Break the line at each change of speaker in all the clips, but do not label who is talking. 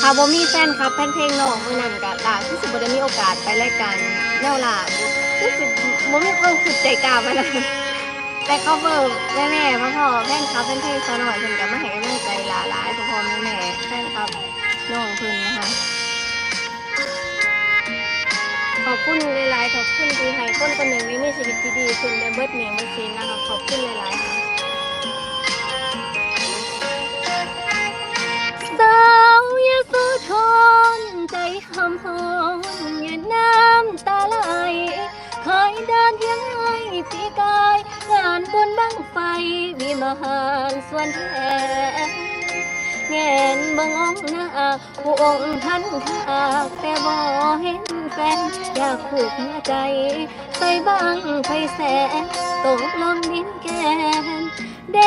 ถ้าบ่มีแฟนครับแฟนเพลงน้องมือนันก็ล่ะคือสิบ่ได้มีโอกาสไปรายการแนวล่ะคือสิบ่มีความคิดใจกล้ามานะแต่เขาเบิกแม่แม่พ่อพ่อแฟนคลับแฟนเพลงซะหน่อยเพิ่นก็มาให้กำลังใจหลายหลายพ่อพ่อแม่แม่แฟนคลับน้องเพิ่นนะคะขอบคุณหลายๆขอบคุณที่ให้คนคนหนึ่งนี้มีชีวิตที่ดีขึ้นและเบิดเนียงเบิดซีนนะคะขอบคุณหลายๆค่ะ ใจคำหอนอย่าน้ำตาไหลเคยเดินเพียงไงปีกาย งานบุญบังไฟวิมหารส่วนแท้แงนบังองหน้าผู้องค์ท่านขากแต่บ่เห็นแฟน อยากผูกหัวใจ ใส่บังไฟแสนตกลมดินแกนเด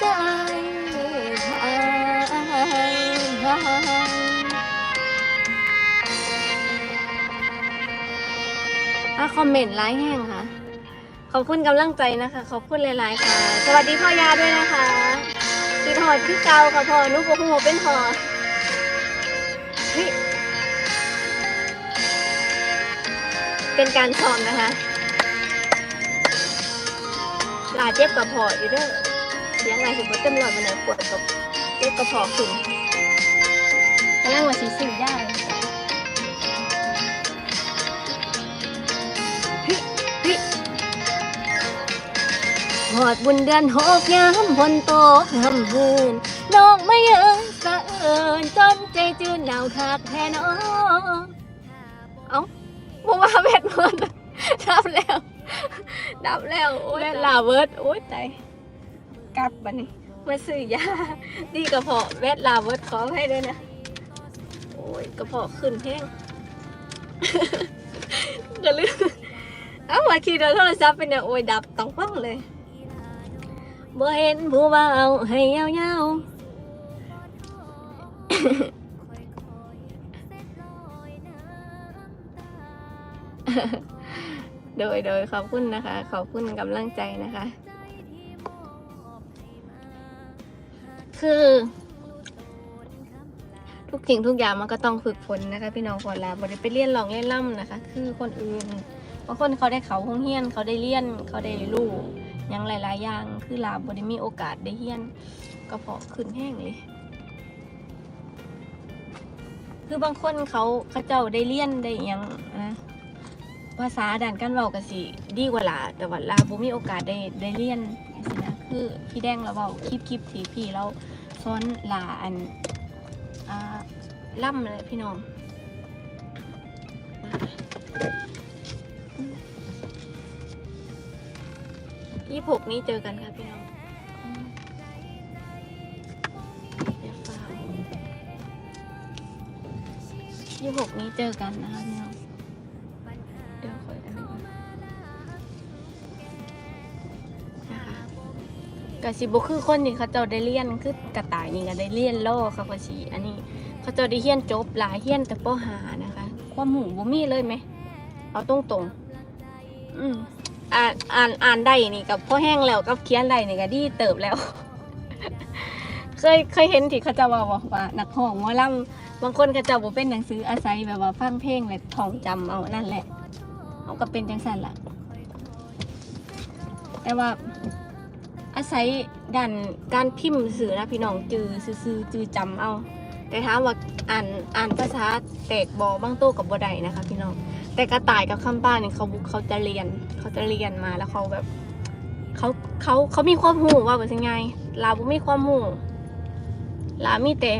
ใจ อะคอมเมนต์ไลค์แห้งค่ะ ขอบคุณกำลังใจนะคะ ขอบคุณหลาย ๆ ค่ะ สวัสดีพ่อยาด้วยนะคะติดหอดคือเกาค่ะพ่อนุ๊กหัวเป็นหอเป็นการซ้อมนะคะ ลาเจ็บกับพออยู่เด้อเสียงอะไรถึงว่าเต็มร้อยมันไหนปวดกับเจ็บกับพอขึ้นกำลังว่าสีสิได้ หอดบุญเดือนหกยามฝนตกหำหืนน้องไม่เอิงสะเอินจนใจจืดหนาวคักแทนอเอ้าบ่ว่าเบ็ดหมดดับแล้ว ดับแล้วโอ้ยลาเวิร์ดโอ้ยใจกลับบันนี้มาซื้อยาดีกระเพาะเวทลาเวิร์ดขอให้ด้วยนะ โอ้ยกระเพาะขึ้นแห้งก็ลืมเอ้ามาขี่โทรศัพท์เป็นเนี่ยโอ้ยดับต้องฟังเลย บ่เห็นผู้บ่าวให้ยาวๆ โดยโดยขอบคุณนะคะ ขอบคุณกำลังใจนะคะ คือ ทุกสิ่งทุกอย่างมันก็ต้องฝึกฝนนะคะ พี่น้องคนละบ่ได้ไปเรียนหลองเรียนล่ำนะคะ คือคนอื่นบางคนเขาได้เขาห้องเฮียน เขาได้เรียนเขาได้รู้ห ยังหลาย ๆ อย่าง คือลาบ่ได้มีโอกาสได้เฮียนก็เพาะขึ้นแห้งเลย คือบางคนเขาเขาเจ้าได้เรียนได้ยังนะภาษาด่านการเว้าก็สิดีกว่าลาแต่ว่าลาบ่มีโอกาสได้ได้เรียนนะคือพี่แดงเราเว้าคลิปคลิปที่พี่เราสอนลาอันอ่าล่ำเลยพี่น้อง ยี่หกนี้เจอกันค่ะพี่น้องอืมเดี๋ยวฝากยี่หกนี้เจอกันนะคะพี่น้องเดี๋ยวคอยอันนี้ก่อนะคะกะสิบุคือคนนี่เขาเจ้าได้เรียนคือกระต่ายนี่ก็ได้เรียนโลเขาก็สีอันนี้เขาเจ้าได้เฮียนจบหลายเฮียนแต่ปหานะคะ ความหูบ่มีเลยไหมเอาตรงตรงๆอืม อ่านอ่านอ่านได้นี่กับพ่อแห้งแล้วกับเขียนได้นี่ก็ดีเติบแล้ว เคยเคยเห็นที่เขาจะว่าบอกว่านักห้องหมอลำบางคนเขาจะบ่เป็นหนังสืออาศัยแบบว่าฟังเพลงและท่องจำเอานั่นแหละเอาก็เป็นจังสันล่ะ แต่ว่าอาศัยด้านการพิมพ์สื่อนะพี่น้องจือซื่อๆจือจำเอา แต่ถามว่าอ่านอ่านภาษาแตกบอบางโต้กับบ่ได้นะคะ พี่น้อง แต่กระต่ายกับคำป้านเนี่ยเขาเขาจะเรียนเขาจะเรียนมาแล้วเขาแบบเขาเขาเขามีความหูว่าเป็นยังไงลาบุมีความหูลามีแต่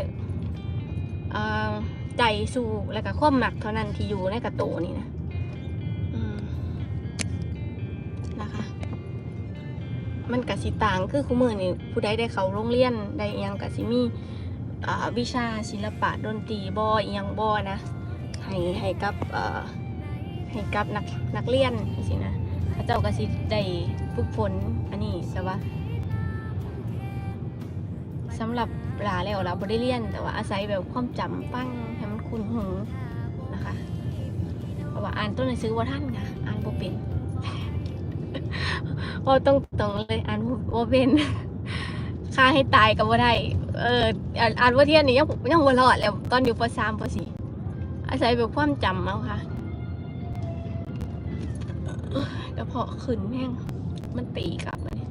ใจสู้แล้วก็ความหมักเท่านั้นที่อยู่ในกระโตนี่นะนะคะ มันกสิต่างคือคู่มือนี่ผู้ใดได้เขาโรงเรียนได้อิหยังกสิมีอ่า วิชาศิลปะดนตรีบออิหยังบอนะให้ให้กับให้กับนักนักเรียนสินะเขาเจ้าก็สิได้ฝึกฝนอันนี้แต่ว่าสำหรับหลาแล้วเราบ่ได้เรียน แต่ว่าอาศัยแบบความจำปั้งให้มันคุ้นหูนะคะเพราะว่าอ่านต้นหนังสือว่าท่านค่ะอ่านบเป็นพอต้องตรงเลยอ่านบเป็นค่าให้ตายก็บ่ได้ เอออ่านอ่านว่าเทียนนี่ยังยังบ่รอดแล้วตอนอยู่ปสามปสี่อาศัยแบบความจำเอาค่ะกระเพาะขึ้นแม่งมันตีกลับเนี่ย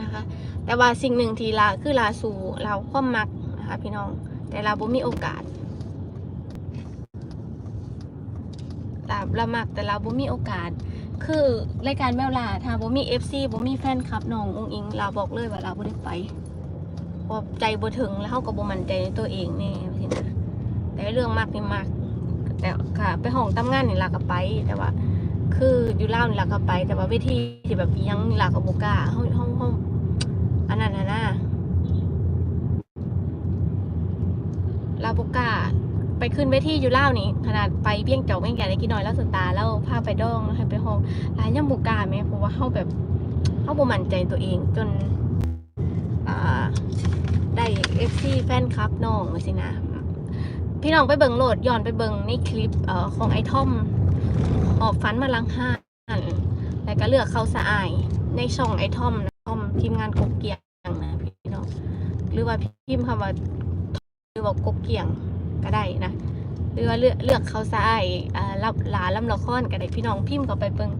นะคะ แต่ว่าสิ่งหนึ่งทีลาคือลาสู่เราความมักนะคะพี่น้อง แต่เราบ่มีโอกาสลาเรามักแต่เราบ่มีโอกาส คือรายการแมวลาถ้าบ่มี FC บ่มีแฟนคลับน้ององอิงเราบอกเลยว่าเราบ่ได้ไปพราะใจบ่ถึงแล้วเฮาก็บ่มั่นใจในตัวเองแน่สินะแต่เรื่องมักนี่มักแต่ค่ะ ไปห้องทำงานนี่ลาก็ไป แต่ว่า คืออยู่ลาวนี่ลาก็ไป แต่ว่าเวทีที่แบบยังลาก็บ่กล้าเฮาเฮาเฮาอันนั้นน่ะนะลาบ่กล้า ไปขึ้นเวทีอยู่ลานี่ขนาดไปเบี้ยงเจ้าเบี้ยงใหญ่ได้กินน้อยแล้วสตาร์แล้วพาไปดองให้ไปห้องหลายยังบ่กล้าแม่เพราะว่าเฮาแบบเฮาบ่มั่นใจตัวเองจนอ่าได้ FC แฟนคลับน้องว่าสินะพี่น้องไปเบิงโหลดย้อนไปเบิงในคลิปออของไอ้ทอมหอบฟันมาลังห้านแล้วก็เลือกเขาสะอายในช่องไอ้ทอมนะทอมทีมงานกบเกียงนะพี่น้องหรือว่าพิมพ์คำว่าหรือว่ากบเกียง ก็ได้นะหรือว่าเลือกเลือกเขาสะอายอ่ารับหลาลำละครก็ได้พี่น้องพิมพ์เข้าไปเบิ่ง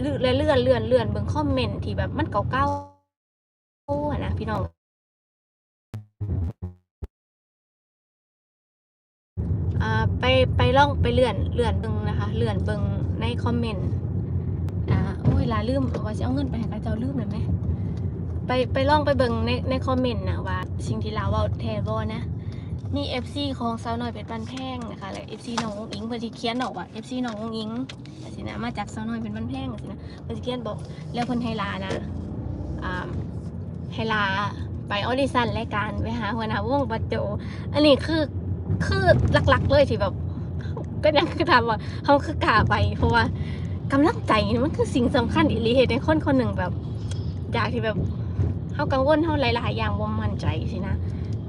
เลื่อนเลื่อนเลื่อนเลื่อนเบิ่งคอมเมนต์ที่แบบมันเก่าๆอะนะพี่น้องไปไปล่องไปเลื่อนเลื่อนเบิงนะคะ เลื่อนเบิงในคอมเมนต์อ่าโอ้ยลาลืมว่าจะเอาเงินไปให้เจ้าลืมเลยไหมไปไปล่องไปเบิงในในคอมเมนต์นะว่าสิ่งที่ลาเว่าแทบอนะ นี่ FC ของสาวน้อยเป็นบันแพงนะคะและ FC น้ององอิงเพื่อที่เขียนออกว่า FC น้ององอิงสินะมาจากสาวน้อยเป็นบันแพงสินะเพื่อที่เขียนบอกแล้วเพิ่นให้ลานะอ่าให้ลาไปออดิชั่นรายการไปหาหัวหน้าวงปัจโจ อันนี้คือคือหลักๆเลยที่แบบก็ยังคือทำว่าเขาคือกล้าไป เพราะว่ากำลังใจมันคือสิ่งสำคัญอีลีเหตุในคนคนหนึ่งแบบ อยากที่แบบเขากังวลเขาหลายๆอย่างบ่มั่นใจสินะ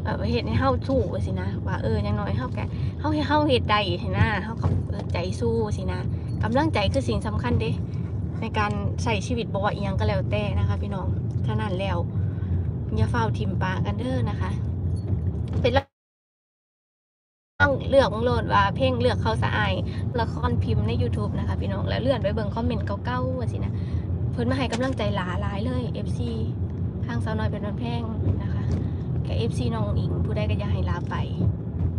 แบบเหตุให้เขาสู้สินะว่าเอออย่างน้อยเขาแกเขาให้เขาเหตุใดสินะเขากับใจสู้สินะกำลังใจคือสิ่งสำคัญเด้ในการใส่ชีวิตบว่าอีหยังก็แล้วแต่นะคะ พี่น้องเท่านั้นแล้วอย่าเฝ้าทิมปากันเด้อนะคะ เป็นต้องเลือกโหลดว่าเพลงเลือกเขาสะอายละครพิมพ์ใน YouTube นะคะ พี่น้องแล้วเลื่อนไปเบิ่งคอมเมนต์เก่าๆว่าสินะเพิ่นมาให้กำลังใจหลาหลายเลย FC ทางสาวน้อยเป็นวันแพงนะคะ กับ FC น้องอิงผู้ใดก็อยากให้ลาไป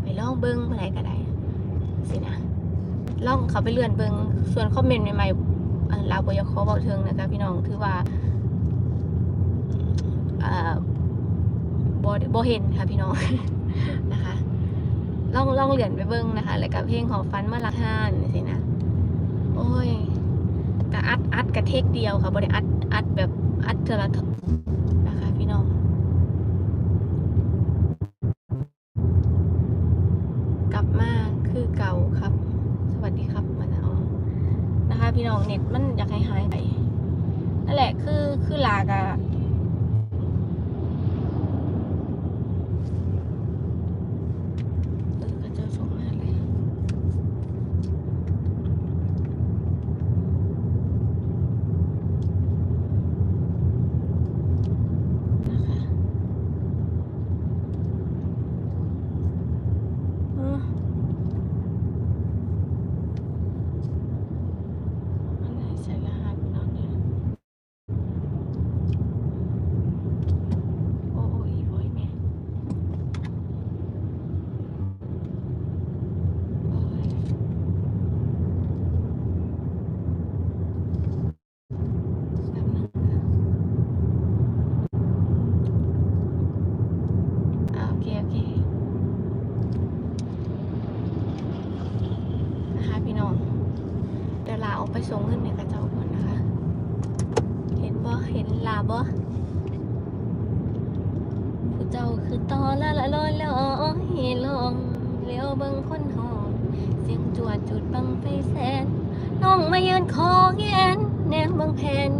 ไปล่องเบิ่งผู้ใดก็ได้สินะล่องเขาไปเลื่อนเบิ่งส่วนคอมเมนต์ใหม่ๆอ่าลาวบ่อยากขอเว้าถึงนะคะพี่น้องถือว่าอ่าบ่บ่เห็นค่ะพี่น้องนะคะล่องล่องเหรียญไปเบิ้งนะคะแล้วกับเพลงของฟันเมื่อรักห้านสินะโอ้ยกะอัดอัดกะเทคเดียวค่ะบริอัดอัดแบบอัดเทอละนะคะ พี่น้อง กลับมาคือเก่าครับ สวัสดีครับมาแล้วนะคะ พี่น้องเน็ต มันอยากให้หายไปนั่นแหละคือคือลากอะเออเขาเจะส่งมาเลยนะคะเอออันไหนใส่รหัสเนาะเนี่ยโอ้โอ้อีโอยแม่โอ้ยแป๊บนึงนะอ่าโอเค โอเค นะคะพี่น้อง เดี๋ยวลาออกไป ส่งเงินในกระเจ้าก่อนนะคะ เห็นบ่เห็นลาบ่ผู้เจ้าคือตอละละลอยลอยลองเลี้ยวเบิ่งคนหองเสียงจวดจุดบังไฟแสนน้องมายืนคอแงนแนมเบิ่งแผน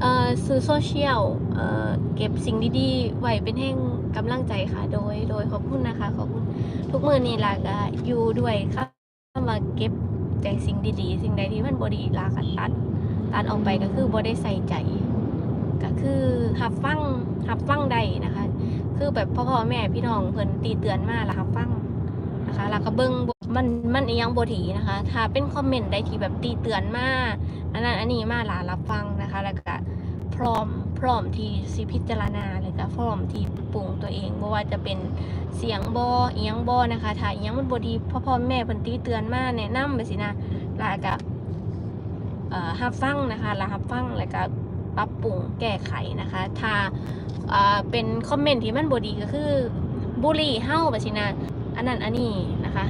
เอ่อสื่อโซเชียลเอ่อเก็บสิ่งดีๆ ไว้เป็นแห่งกำลังใจค่ะ โดย โดยขอบคุณนะคะ ขอบคุณทุกมือนี่ลาก็อยู่ด้วยค่ะมาเก็บ แต่สิ่งดีๆ สิ่งใดที่มันบดีลากันตัด ตัดออกไปก็คือบ่ได้ใส่ใจ ก็คือหับฟังหับฟังใดนะคะ คือแบบพ่อพ่อแม่พี่น้องเพิ่นตีเตือนมาแล้วหับฟังนะคะแล้วก็เบิ้งมันมันยังบดีนะคะ ถ้าเป็นคอมเมนต์ใดที่แบบตีเตือนมาอันนั้นอันนี้มาหลารับฟังนะคะ แล้วก็ พร้อมพร้อมที่สิพิจารณาแล้วก็พร้อมที่ปรุงตัวเองบ่ว่าจะเป็นเสียงบ่อียงบ่นะคะถ้าเอียงมันบดีพ่อพ่อแม่เพิ่นตีเตือนมาแนะนำไปสินะล้วก็เอ่อรับฟังนะคะล้วรับฟังแล้วก็ปรับปรุงแก้ไขนะคะ ถ้าเเป็นคอมเมนต์ที่มันบดีก็คือบุรีเฮ้าแบบสินะอันนั้นอันนี้นะคะ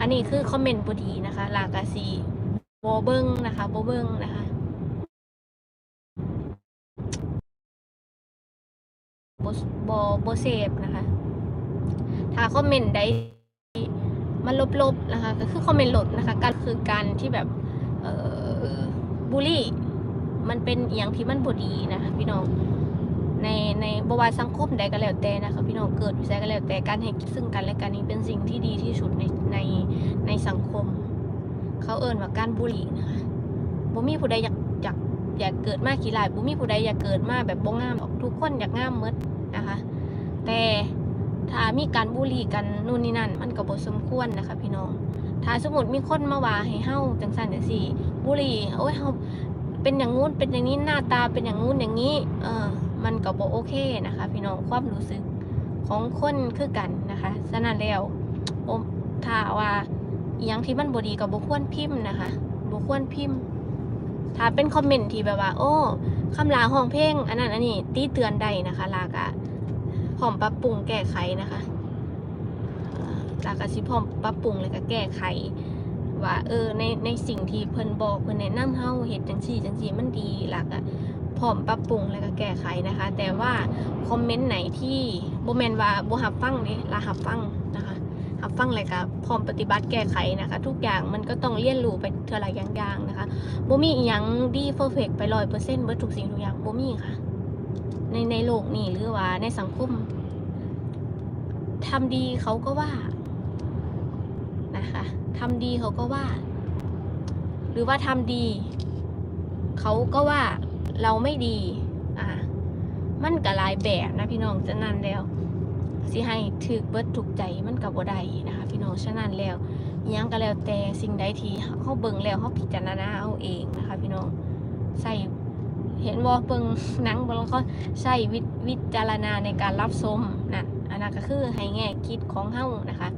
อันนี้คือคอมเมนต์บดีนะคะลากาซีโบเบิ้งนะคะโบเบิ้งนะคะโบโบโบเซฟนะคะ ถ้าคอมเมนต์ใดมันลบๆนะคะก็คือคอมเมนต์ลบนะคะการคือการที่แบบบูลลี่ มันเป็นอย่างที่มันบดีนะคะพี่น้องในในบวาสังคมใดก็แล้วแต่นะคะพี่น้องเกิดอยู่ไสก็แล้วแต่การให้ซึ่งกันและกันนี้เป็นสิ่งที่ดีที่สุดในในในสังคม เขาเอ่นว่าการบูลลี่นะคะบ่มีผู้ใดอยากอยากอยากเกิดมาขี้ลายบ่มีผู้ใดอยากเกิดมาแบบบ่งามทุกคนอยากงามหมด นะคะ แต่ถ้ามีการบูลลี่กันนู่นนี่นั่น มันก็บ่สมควรนะคะ พี่น้อง ถ้าสมมติมีคนมาว่าให้เฮาจังสันจังสี่บุหรี่โอ้ยเฮาเป็นอย่างงู้นเป็นอย่างนี้หน้าตาเป็นอย่างงู้นอย่างนี้ เออมันก็บ่โอเคนะคะ พี่น้องความรู้สึกของคนคือกันนะคะฉะนั้นแล้วอมถ้าว่าอหยังที่มันบดีก็บ่ควรพิมพ์นะคะบ่ควรพิมพ์ ถ้าเป็นคอมเมนต์ที่แบบว่า โอ้ คำลาห้องเพลงอันนั้นอันนี้ตีเตือนได้นะคะ ลากะพร้อมปรับปรุงแก้ไขนะคะลากะสิพร้อมปรับปรุงแล้วก็แก้ไข ว่าเออในในสิ่งที่เพิ่นบอกเพิ่นแนะนำเฮาเฮ็ดจังซี่จังซี่มันดีลักะพร้อมปรับปรุงแล้วก็แก้ไขนะคะ แต่ว่าคอมเมนต์ไหนที่บ่แม่นว่าบ่รับฟังเด้ละรับฟังนะคะ รับฟังแล้วก็พร้อมปฏิบัติแก้ไขนะคะ ทุกอย่างมันก็ต้องเรียนรู้ไปเทื่อละอย่างๆนะคะบ่มีอีหยังดีเพอร์เฟกไป100%เบิดทุกสิ่งทุกอย่างบ่มีค่ะ ในในโลกนี้หรือว่าในสังคมทำดีเขาก็ว่านะคะทำดีเขาก็ว่า หรือว่าทำดี เขาก็ว่าเราไม่ดี อ่ามันก็หลายแบบนะพี่น้องฉะนั้นแล้ว สิให้ถือเบิดถูกใจมันกับบ่ได้นะคะ พี่น้องฉะนั้นแล้วยังก็แล้วแต่สิ่งใดที่เขาเบิ่งแล้วเขาพิจารณาเอาเองนะคะ พี่น้องใส่เห็นว่าเบิ่งหนังบแล้วก็ใช้วิวจารณาในการรับชมนะ่ะอันนั้นก็คือให้แง่คิดของเฮานะคะ